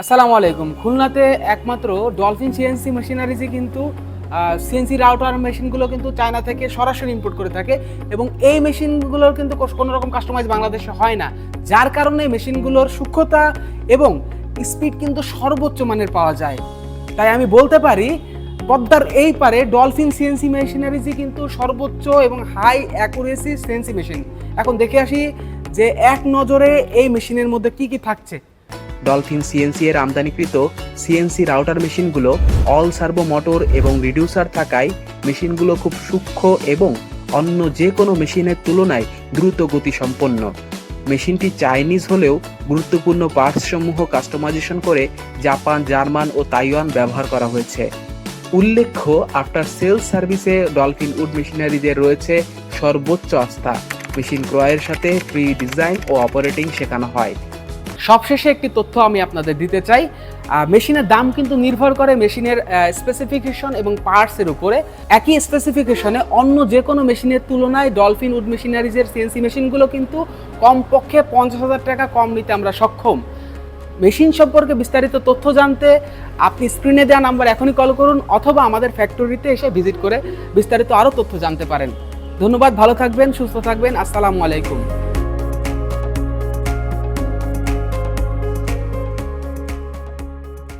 আসসালামু আলাইকুম। খুলনাতে একমাত্র ডলফিন সিএনসি মেশিনারিজই কিন্তু সিএনসি রাউটার মেশিনগুলো কিন্তু চায়না থেকে সরাসরি ইম্পোর্ট করে থাকে এবং এই মেশিনগুলোর কিন্তু কোনো রকম কাস্টমাইজ বাংলাদেশে হয় না। যার কারণে মেশিনগুলোর সূক্ষ্মতা এবং স্পিড কিন্তু সর্বোচ্চ মানের পাওয়া যায়। তাই আমি বলতে পারি, পদ্মার এই পারে ডলফিন সিএনসি মেশিনারিজই কিন্তু সর্বোচ্চ এবং হাই অ্যাকুরেসি সিএনসি মেশিন এখন দেখে আসি যে এক নজরে এই মেশিনের মধ্যে কি কি থাকছে। ডলফিন সিএনসি এর আমদানিকৃত সিএনসি রাউটার মেশিনগুলো অল সার্ভো মোটর এবং রিডিউসার থাকায় মেশিনগুলো খুব সূক্ষ্ম এবং অন্য যে কোনো মেশিনের তুলনায় দ্রুত গতি সম্পন্ন মেশিনটি চাইনিজ হলেও গুরুত্বপূর্ণ পার্টসসমূহ কাস্টমাইজেশন করে জাপান, জার্মান ও তাইওয়ান ব্যবহার করা হয়েছে। উল্লেখ্য আফটার সেলস সার্ভিসে ডলফিন উড মেশিনারিদের রয়েছে সর্বোচ্চ আস্থা। মেশিন ক্রয়ের সাথে ফ্রি ডিজাইন ও অপারেটিং শেখানো হয়। সবশেষে একটি তথ্য আমি আপনাদের দিতে চাই। মেশিনের দাম কিন্তু নির্ভর করে মেশিনের স্পেসিফিকেশন এবং পার্টসের উপরে। একই স্পেসিফিকেশনে অন্য যে কোনো মেশিনের তুলনায় ডলফিন উড মেশিনারিজের সিএনসি মেশিনগুলো কিন্তু কমপক্ষে পঞ্চাশ হাজার টাকা কম নিতে আমরা সক্ষম। মেশিন সম্পর্কে বিস্তারিত তথ্য জানতে আপনি স্ক্রিনে দেওয়া নাম্বার এখনই কল করুন অথবা আমাদের ফ্যাক্টরিতে এসে ভিজিট করে বিস্তারিত আরও তথ্য জানতে পারেন। ধন্যবাদ, ভালো থাকবেন, সুস্থ থাকবেন, আসসালামু আলাইকুম।